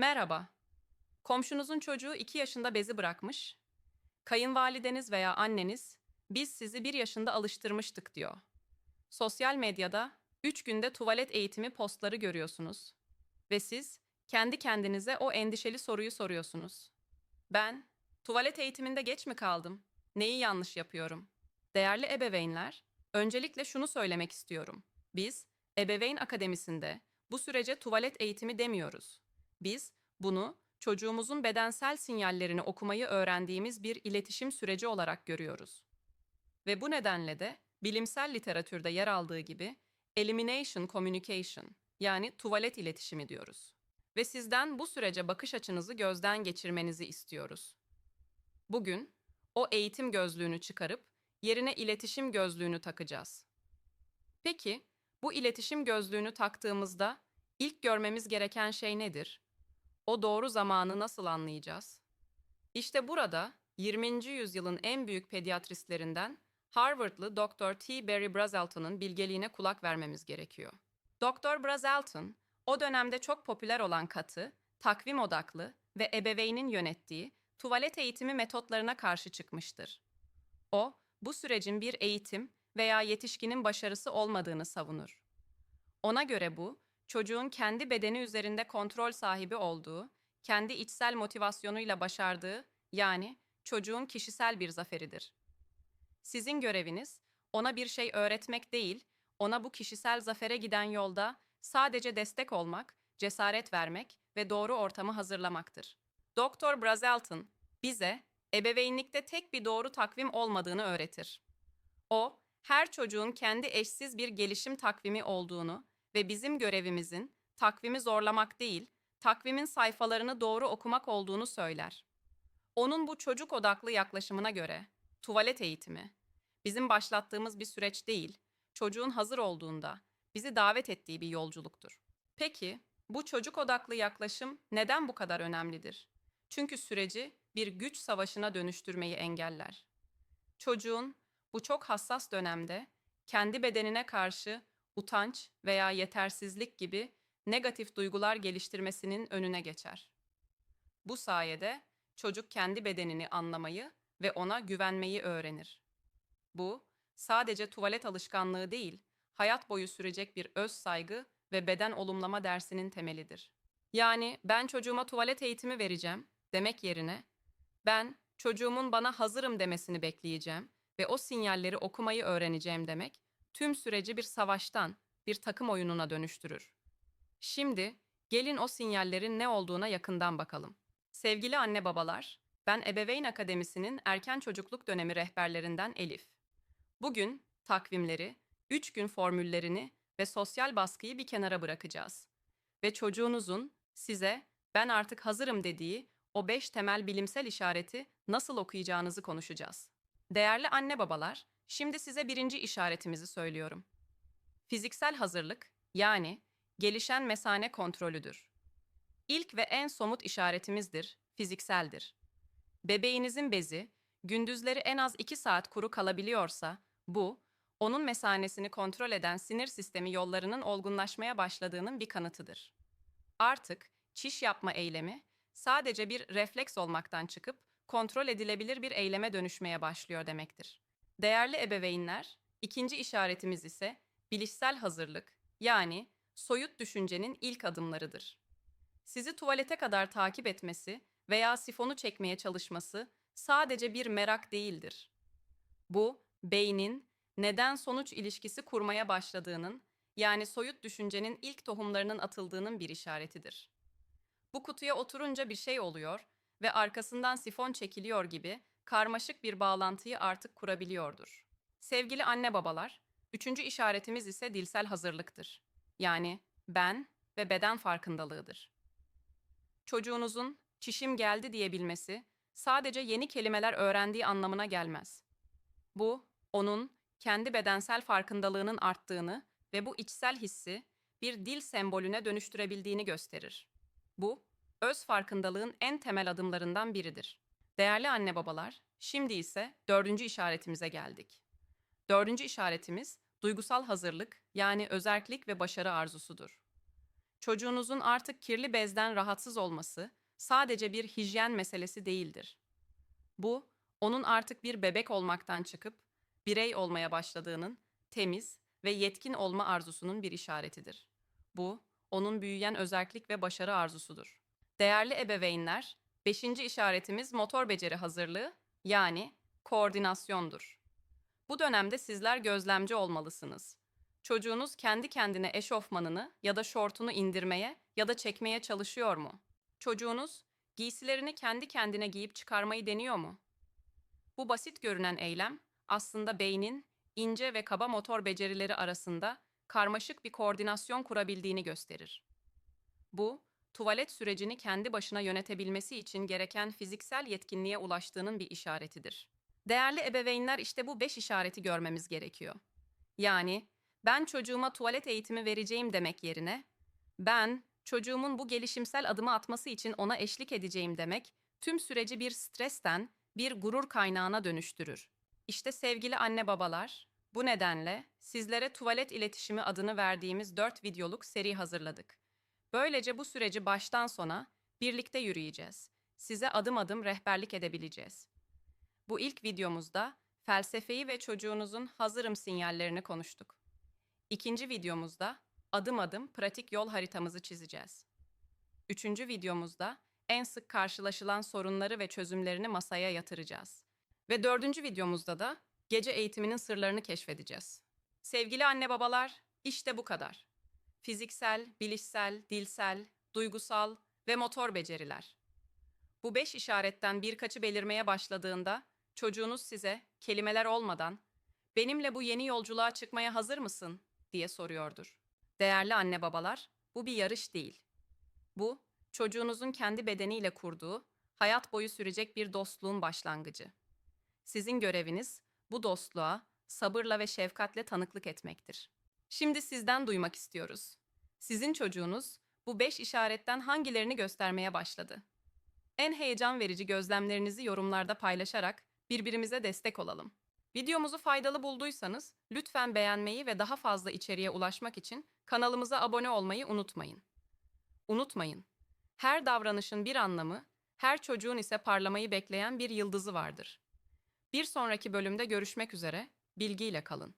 Merhaba. Komşunuzun çocuğu 2 yaşında bezi bırakmış. Kayınvalideniz veya anneniz, biz sizi 1 yaşında alıştırmıştık diyor. Sosyal medyada 3 günde tuvalet eğitimi postları görüyorsunuz. Ve siz kendi kendinize o endişeli soruyu soruyorsunuz. Ben tuvalet eğitiminde geç mi kaldım? Neyi yanlış yapıyorum? Değerli ebeveynler, öncelikle şunu söylemek istiyorum. Biz Ebeveyn Akademisi'nde bu sürece tuvalet eğitimi demiyoruz. Biz bunu çocuğumuzun bedensel sinyallerini okumayı öğrendiğimiz bir iletişim süreci olarak görüyoruz. Ve bu nedenle de bilimsel literatürde yer aldığı gibi elimination communication yani tuvalet iletişimi diyoruz. Ve sizden bu sürece bakış açınızı gözden geçirmenizi istiyoruz. Bugün o eğitim gözlüğünü çıkarıp yerine iletişim gözlüğünü takacağız. Peki bu iletişim gözlüğünü taktığımızda ilk görmemiz gereken şey nedir? O doğru zamanı nasıl anlayacağız? İşte burada 20. yüzyılın en büyük pediatristlerinden Harvardlı Dr. T. Barry Brazelton'un bilgeliğine kulak vermemiz gerekiyor. Dr. Brazelton, o dönemde çok popüler olan katı, takvim odaklı ve ebeveynin yönettiği tuvalet eğitimi metotlarına karşı çıkmıştır. O, bu sürecin bir eğitim veya yetişkinin başarısı olmadığını savunur. Ona göre bu, çocuğun kendi bedeni üzerinde kontrol sahibi olduğu, kendi içsel motivasyonuyla başardığı, yani çocuğun kişisel bir zaferidir. Sizin göreviniz ona bir şey öğretmek değil, ona bu kişisel zafere giden yolda sadece destek olmak, cesaret vermek ve doğru ortamı hazırlamaktır. Doktor Brazelton bize ebeveynlikte tek bir doğru takvim olmadığını öğretir. O, her çocuğun kendi eşsiz bir gelişim takvimi olduğunu ve bizim görevimizin takvimi zorlamak değil, takvimin sayfalarını doğru okumak olduğunu söyler. Onun bu çocuk odaklı yaklaşımına göre tuvalet eğitimi bizim başlattığımız bir süreç değil, çocuğun hazır olduğunda bizi davet ettiği bir yolculuktur. Peki bu çocuk odaklı yaklaşım neden bu kadar önemlidir? Çünkü süreci bir güç savaşına dönüştürmeyi engeller. Çocuğun bu çok hassas dönemde kendi bedenine karşı utanç veya yetersizlik gibi negatif duygular geliştirmesinin önüne geçer. Bu sayede çocuk kendi bedenini anlamayı ve ona güvenmeyi öğrenir. Bu sadece tuvalet alışkanlığı değil, hayat boyu sürecek bir öz saygı ve beden olumlama dersinin temelidir. Yani ben çocuğuma tuvalet eğitimi vereceğim demek yerine ben çocuğumun bana hazırım demesini bekleyeceğim ve o sinyalleri okumayı öğreneceğim demek tüm süreci bir savaştan, bir takım oyununa dönüştürür. Şimdi gelin o sinyallerin ne olduğuna yakından bakalım. Sevgili anne babalar, ben Ebeveyn Akademisi'nin erken çocukluk dönemi rehberlerinden Elif. Bugün takvimleri, 3 gün formüllerini ve sosyal baskıyı bir kenara bırakacağız. Ve çocuğunuzun size ben artık hazırım dediği o 5 temel bilimsel işareti nasıl okuyacağınızı konuşacağız. Değerli anne babalar, şimdi size birinci işaretimizi söylüyorum. Fiziksel hazırlık, yani gelişen mesane kontrolüdür. İlk ve en somut işaretimizdir, fizikseldir. Bebeğinizin bezi, gündüzleri en az 2 saat kuru kalabiliyorsa, bu, onun mesanesini kontrol eden sinir sistemi yollarının olgunlaşmaya başladığının bir kanıtıdır. Artık çiş yapma eylemi sadece bir refleks olmaktan çıkıp kontrol edilebilir bir eyleme dönüşmeye başlıyor demektir. Değerli ebeveynler, ikinci işaretimiz ise bilişsel hazırlık, yani soyut düşüncenin ilk adımlarıdır. Sizi tuvalete kadar takip etmesi veya sifonu çekmeye çalışması sadece bir merak değildir. Bu, beynin neden sonuç ilişkisi kurmaya başladığının, yani soyut düşüncenin ilk tohumlarının atıldığının bir işaretidir. Bu kutuya oturunca bir şey oluyor ve arkasından sifon çekiliyor gibi karmaşık bir bağlantıyı artık kurabiliyordur. Sevgili anne babalar, üçüncü işaretimiz ise dilsel hazırlıktır. Yani ben ve beden farkındalığıdır. Çocuğunuzun çişim geldi diyebilmesi sadece yeni kelimeler öğrendiği anlamına gelmez. Bu, onun kendi bedensel farkındalığının arttığını ve bu içsel hissi bir dil sembolüne dönüştürebildiğini gösterir. Bu, öz farkındalığın en temel adımlarından biridir. Değerli anne babalar, şimdi ise dördüncü işaretimize geldik. Dördüncü işaretimiz duygusal hazırlık yani özerklik ve başarı arzusudur. Çocuğunuzun artık kirli bezden rahatsız olması sadece bir hijyen meselesi değildir. Bu, onun artık bir bebek olmaktan çıkıp birey olmaya başladığının temiz ve yetkin olma arzusunun bir işaretidir. Bu, onun büyüyen özerklik ve başarı arzusudur. Değerli ebeveynler, beşinci işaretimiz motor beceri hazırlığı yani koordinasyondur. Bu dönemde sizler gözlemci olmalısınız. Çocuğunuz kendi kendine eşofmanını ya da şortunu indirmeye ya da çekmeye çalışıyor mu? Çocuğunuz giysilerini kendi kendine giyip çıkarmayı deniyor mu? Bu basit görünen eylem aslında beynin ince ve kaba motor becerileri arasında karmaşık bir koordinasyon kurabildiğini gösterir. Bu, tuvalet sürecini kendi başına yönetebilmesi için gereken fiziksel yetkinliğe ulaştığının bir işaretidir. Değerli ebeveynler işte bu beş işareti görmemiz gerekiyor. Yani ben çocuğuma tuvalet eğitimi vereceğim demek yerine ben çocuğumun bu gelişimsel adımı atması için ona eşlik edeceğim demek tüm süreci bir stresten bir gurur kaynağına dönüştürür. İşte sevgili anne babalar, bu nedenle sizlere tuvalet iletişimi adını verdiğimiz 4 videoluk seri hazırladık. Böylece bu süreci baştan sona birlikte yürüyeceğiz. Size adım adım rehberlik edebileceğiz. Bu ilk videomuzda felsefeyi ve çocuğunuzun hazırım sinyallerini konuştuk. İkinci videomuzda adım adım pratik yol haritamızı çizeceğiz. Üçüncü videomuzda en sık karşılaşılan sorunları ve çözümlerini masaya yatıracağız. Ve dördüncü videomuzda da gece eğitiminin sırlarını keşfedeceğiz. Sevgili anne babalar, işte bu kadar. Fiziksel, bilişsel, dilsel, duygusal ve motor beceriler. Bu beş işaretten birkaçı belirmeye başladığında çocuğunuz size kelimeler olmadan benimle bu yeni yolculuğa çıkmaya hazır mısın diye soruyordur. Değerli anne babalar, bu bir yarış değil. Bu, çocuğunuzun kendi bedeniyle kurduğu, hayat boyu sürecek bir dostluğun başlangıcı. Sizin göreviniz bu dostluğa sabırla ve şefkatle tanıklık etmektir. Şimdi sizden duymak istiyoruz. Sizin çocuğunuz bu beş işaretten hangilerini göstermeye başladı? En heyecan verici gözlemlerinizi yorumlarda paylaşarak birbirimize destek olalım. Videomuzu faydalı bulduysanız lütfen beğenmeyi ve daha fazla içeriğe ulaşmak için kanalımıza abone olmayı unutmayın. Unutmayın, her davranışın bir anlamı, her çocuğun ise parlamayı bekleyen bir yıldızı vardır. Bir sonraki bölümde görüşmek üzere, bilgiyle kalın.